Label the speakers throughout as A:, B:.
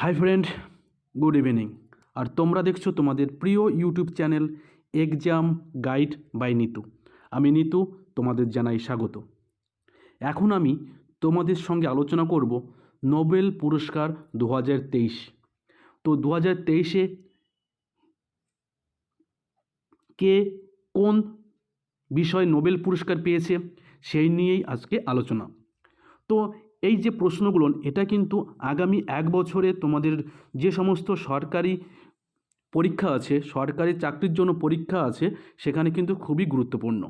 A: Hi friend, good evening. আর তোমরা দেখছ তোমাদের প্রিয় YouTube channel exam guide by Nitu. আমি নিতু, তোমাদের জানাই স্বাগত। এখন আমি তোমাদের সঙ্গে আলোচনা করব নোবেল পুরস্কার দু হাজার তেইশ। তো দু হাজার তেইশে কে কোন বিষয় নোবেল পুরস্কার পেয়েছে সেই নিয়েই আজকে আলোচনা। তো এই যে প্রশ্নগুলো, এটা কিন্তু আগামী এক বছরে তোমাদের যে সমস্ত সরকারি পরীক্ষা আছে, সরকারি চাকরির জন্য পরীক্ষা আছে, সেখানে কিন্তু খুবই গুরুত্বপূর্ণ।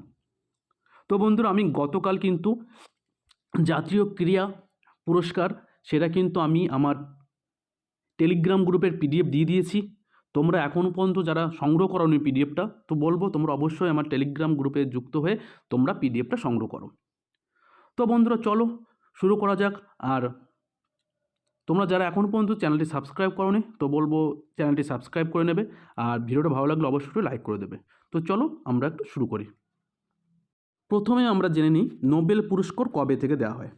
A: তো বন্ধুরা, আমি গতকাল কিন্তু জাতীয় ক্রীড়া পুরস্কার, সেটা কিন্তু আমি আমার টেলিগ্রাম গ্রুপের পিডিএফ দিয়ে দিয়েছি। তোমরা এখনও পর্যন্ত যারা সংগ্রহ করো নি পিডিএফটা, তো বলব তোমরা অবশ্যই আমার টেলিগ্রাম গ্রুপে যুক্ত হয়ে তোমরা পিডিএফটা সংগ্রহ করো। তো বন্ধুরা, চলো শুরু করা যাক। আর তোমরা যারা এখন পর্যন্ত চ্যানেলটি সাবস্ক্রাইব করোনি, তো বলব চ্যানেলটি সাবস্ক্রাইব করে নেবে। আর ভিডিওটা ভালো লাগলে অবশ্যই লাইক করে দেবে। তো চলো আমরা একটু শুরু করি। প্রথমে আমরা জেনে নিই নোবেল পুরস্কার কবে থেকে দেওয়া হয়।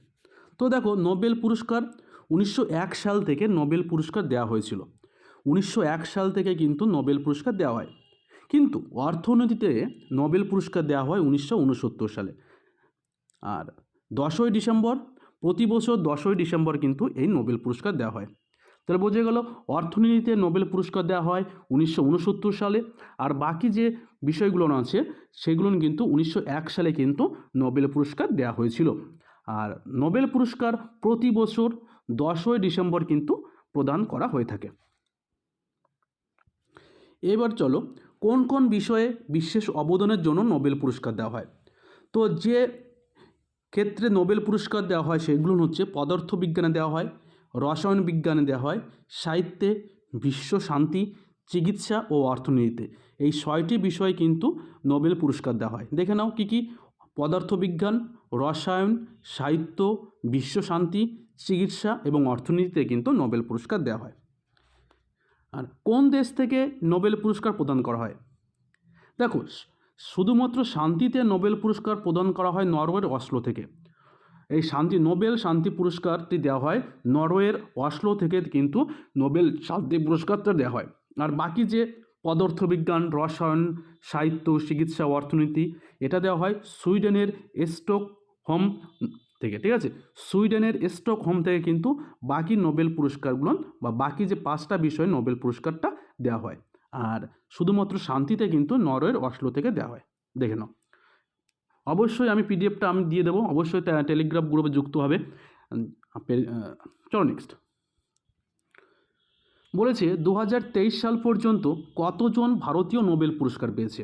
A: তো দেখো, নোবেল পুরস্কার উনিশশো এক সাল থেকে নোবেল পুরস্কার দেওয়া হয়েছিল। উনিশশো এক সাল থেকে কিন্তু নোবেল পুরস্কার দেওয়া হয়। কিন্তু অর্থনীতিতে নোবেল পুরস্কার দেওয়া হয় উনিশশো উনসত্তর সালে। আর দশই ডিসেম্বর প্রতি বছর দশই ডিসেম্বর কিন্তু এই নোবেল পুরস্কার দেওয়া হয়। তাহলে বোঝা গেল অর্থনীতিতে নোবেল পুরস্কার দেওয়া হয় উনিশশো উনসত্তর সালে আর বাকি যে বিষয়গুলো আছে সেগুলো কিন্তু উনিশশো এক সালে কিন্তু নোবেল পুরস্কার দেওয়া হয়েছিল। আর নোবেল পুরস্কার প্রতি বছর দশই ডিসেম্বর কিন্তু প্রদান করা হয়ে থাকে। এবার চলো কোন কোন বিষয়ে বিশেষ অবদানের জন্য নোবেল পুরস্কার দেওয়া হয়? তো যে ক্ষেত্রে নোবেল পুরস্কার দেওয়া হয় সেগুলো হচ্ছে পদার্থ বিজ্ঞানে দেওয়া হয় রসায়ন বিজ্ঞানে দেওয়া হয়, সাহিত্যে বিশ্ব শান্তি, চিকিৎসা ও অর্থনীতিতে। এই ছয়টি বিষয়ে কিন্তু নোবেল পুরস্কার দেওয়া হয়। দেখে নাও কী কী? পদার্থবিজ্ঞান, রসায়ন, সাহিত্য, বিশ্ব শান্তি, চিকিৎসা এবং অর্থনীতিতে কিন্তু নোবেল পুরস্কার দেওয়া হয়। আর কোন দেশ থেকে নোবেল পুরস্কার প্রদান করা হয়? দেখো শুধুমাত্র শান্তিতে নোবেল পুরস্কার প্রদান করা হয় নরওয়ের অসলো থেকে। এই শান্তি, নোবেল শান্তি পুরস্কারটি দেওয়া হয় নরওয়ের অসলো থেকে কিন্তু নোবেল শান্তি পুরস্কারটা দেওয়া হয়। আর বাকি যে পদার্থবিজ্ঞান, রসায়ন, সাহিত্য, চিকিৎসা, অর্থনীতি, এটা দেওয়া হয় সুইডেনের স্টক হোম থেকে, ঠিক আছে? সুইডেনের স্টক হোম থেকে কিন্তু বাকি নোবেল পুরস্কারগুলো বা বাকি যে পাঁচটা বিষয়ে নোবেল পুরস্কারটা দেওয়া হয়। আর শুধুমাত্র শান্তিতে কিন্তু নরওয়ের অশ্লো থেকে দেওয়া হয়। দেখে নাও। অবশ্যই আমি পিডিএফটা আমি দিয়ে দেবো। অবশ্যই টেলিগ্রাম গ্রুপে যুক্ত হবে। চলো নেক্সট বলেছে দু হাজার তেইশ সাল পর্যন্ত কতজন ভারতীয় নোবেল পুরস্কার পেয়েছে?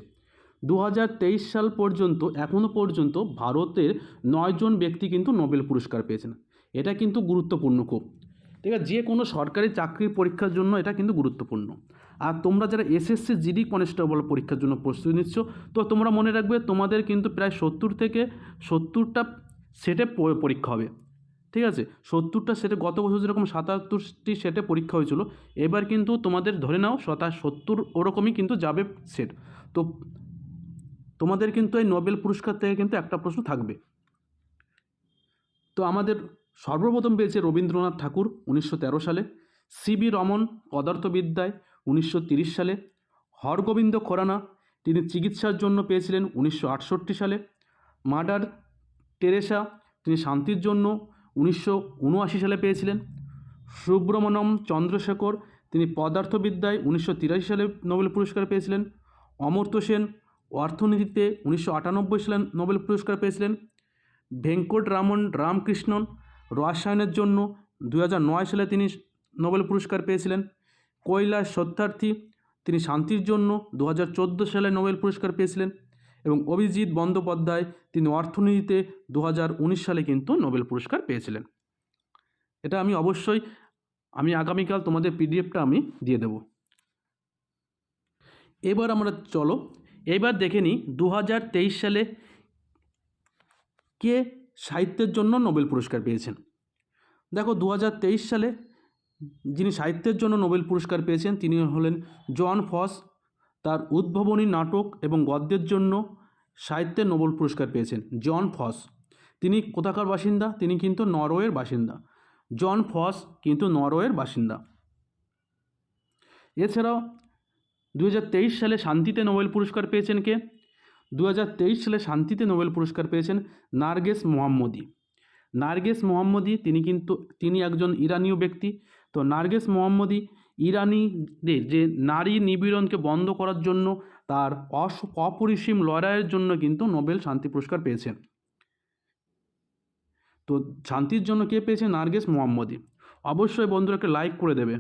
A: দু হাজার তেইশ সাল পর্যন্ত এখনও পর্যন্ত ভারতের নয়জন ব্যক্তি কিন্তু নোবেল পুরস্কার পেয়েছেন। এটা কিন্তু গুরুত্বপূর্ণ খুব। ঠিক আছে, যে কোনো সরকারি চাকরির পরীক্ষার জন্য এটা কিন্তু গুরুত্বপূর্ণ। আর তোমরা যারা এসএসসি জিডি কনস্টেবল পরীক্ষার জন্য প্রস্তুতি নিচ্ছ, তো তোমরা মনে রাখবে তোমাদের কিন্তু প্রায় সত্তর থেকে সত্তরটা সেটে পরীক্ষা হবে। ঠিক আছে? সত্তরটা সেটে গত বছর যেরকম সাতাত্তরটি সেটে পরীক্ষা হয়েছিল, এবার কিন্তু তোমাদের ধরে নাও শতা সত্তর ওরকমই কিন্তু যাবে সেট তো তোমাদের কিন্তু এই নোবেল পুরস্কার থেকে কিন্তু একটা প্রশ্ন থাকবে। তো আমাদের সর্বপ্রথম পেয়েছে রবীন্দ্রনাথ ঠাকুর উনিশশো তেরো সালে। সিবি রমন পদার্থবিদ্যায় উনিশশো সালে। হরগোবিন্দ খোরানা, তিনি চিকিৎসার জন্য পেয়েছিলেন উনিশশো আটষট্টি সালে। মার্ডার টেরেসা, তিনি শান্তির জন্য উনিশশো উনআশি সালে পেয়েছিলেন। সুব্রমণ্যম চন্দ্রশেখর, তিনি পদার্থবিদ্যায় উনিশশো তিরাশি সালে নোবেল পুরস্কার পেয়েছিলেন। অমর্ত্য সেন, অর্থনীতিতে উনিশশো আটানব্বই সালে নোবেল পুরস্কার পেয়েছিলেন। ভেঙ্কটরামন রামকৃষ্ণন, রসায়নের জন্য দু সালে তিনি নোবেল পুরস্কার পেয়েছিলেন। কৈলাস সত্যার্থী। তিনি শান্তির জন্য দু হাজার চোদ্দ সালে নোবেল পুরস্কার পেয়েছিলেন এবং অভিজিৎ বন্দ্যোপাধ্যায় তিনি অর্থনীতিতে দু হাজার উনিশ সালে কিন্তু নোবেল পুরস্কার পেয়েছিলেন। এটা আমি অবশ্যই, আমি আগামীকাল তোমাদের পিডিএফটা আমি দিয়ে দেব। এবার আমরা চলো, এবার দেখে নিই দু হাজার তেইশ সালে কে সাহিত্যের জন্য নোবেল পুরস্কার পেয়েছেন। দেখো দু হাজার তেইশ সালে যিনি সাহিত্যের জন্য নোবেল পুরস্কার পেয়েছেন, তিনি হলেন জন ফস। তার উদ্ভাবনী নাটক এবং গদ্যের জন্য সাহিত্যের নোবেল পুরস্কার পেয়েছেন জন ফস। তিনি কোথাকার বাসিন্দা? তিনি কিন্তু নরওয়ের বাসিন্দা। জন ফস কিন্তু নরওয়ের বাসিন্দা। এছাড়াও দু হাজার তেইশ সালে শান্তিতে নোবেল পুরস্কার পেয়েছেন কে? দু হাজার তেইশ সালে শান্তিতে নোবেল পুরস্কার পেয়েছেন নার্গেস মোহাম্মদি। নার্গেস মোহাম্মদি, তিনি কিন্তু, তিনি একজন ইরানীয় ব্যক্তি। তো নার্গেস মোহাম্মদি ইরানিদের যে নারী নিপীড়নকে বন্ধ করার জন্য তার অস, অপরিসীম লড়াইয়ের জন্য কিন্তু নোবেল শান্তি পুরস্কার পেয়েছেন। তো শান্তির জন্য কে পেয়েছে নার্গেস মোহাম্মদি অবশ্যই বন্ধুরা একটা লাইক করে দেবে।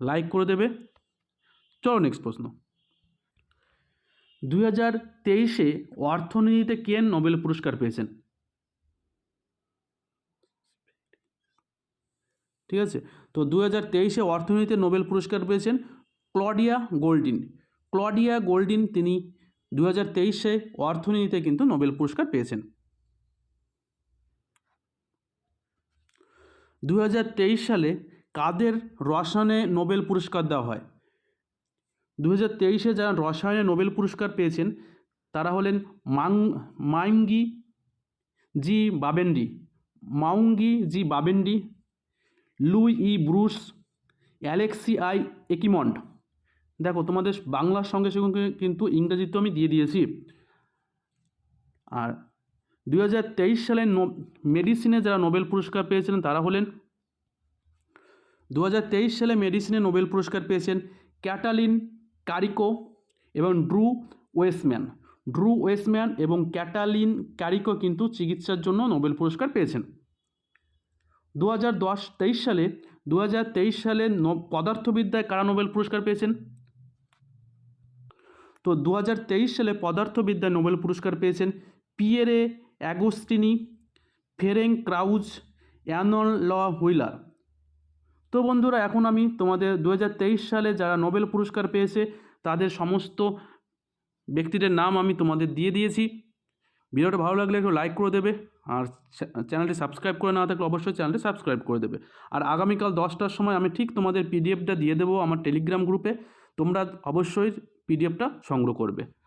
A: লাইক করে দেবে। চলো নেক্সট প্রশ্ন। দুই হাজার তেইশে অর্থনীতিতে কে নোবেল পুরস্কার পেয়েছেন? ঠিক আছে? তো দু হাজার তেইশে অর্থনীতিতে নোবেল পুরস্কার পেয়েছেন ক্লডিয়া গোল্ডিন। ক্লডিয়া গোল্ডিন তিনি দু হাজার তেইশে অর্থনীতিতে কিন্তু নোবেল পুরস্কার পেয়েছেন। দু হাজার তেইশ সালে কাদের রসায়নে নোবেল পুরস্কার দেওয়া হয়? দু তেইশে যারা রসায়নে নোবেল পুরস্কার পেয়েছেন, তারা হলেন মাং, মাইঙ্গি জি বাবেন্ডি। মাউঙ্গি জি বাবেন্ডি Louis E Bruce, Alexei I একিমন্ড। দেখো, তোমাদের বাংলার সঙ্গে সঙ্গে কিন্তু ইংরেজিতেও আমি দিয়ে দিয়েছি। আর দুই হাজার তেইশ সালে মেডিসিনে যারা নোবেল পুরস্কার পেয়েছিলেন, তারা হলেন দু হাজার তেইশ সালে মেডিসিনে নোবেল পুরস্কার পেয়েছেন ক্যাটালিন কারিকো এবং ড্রু ওয়েসম্যান। ড্রু ওয়েসম্যান এবং ক্যাটালিন কারিকো কিন্তু চিকিৎসার জন্য নোবেল পুরস্কার পেয়েছেন। দু হাজার দশ তেইশ সালে দু হাজার তেইশ সালে পদার্থবিদ্যায় কারা নোবেল পুরস্কার পেয়েছেন? তো দু হাজার তেইশ সালে পদার্থবিদ্যায় নোবেল পুরস্কার পেয়েছেন পিয়েরে অ্যাগোস্টিনি ফেরেং ক্রাউজ, অ্যানল ল হুইলার। তো বন্ধুরা, এখন আমি তোমাদের দু হাজার তেইশ সালে যারা নোবেল পুরস্কার পেয়েছে, তাদের সমস্ত ব্যক্তিদের নাম আমি তোমাদের দিয়ে দিয়েছি। ভিডিওটা ভালো লাগলে একটু লাইক করে দেবে। আর চ্যা- চ্যানেলটি সাবস্ক্রাইব করে না থাকলে অবশ্যই চ্যানেলটি সাবস্ক্রাইব করে দেবে। আর আগামীকাল দশটার সময় আমি ঠিক তোমাদের পিডিএফটা দিয়ে দেবো আমার টেলিগ্রাম গ্রুপে তোমরা অবশ্যই পিডিএফটা সংগ্রহ করবে।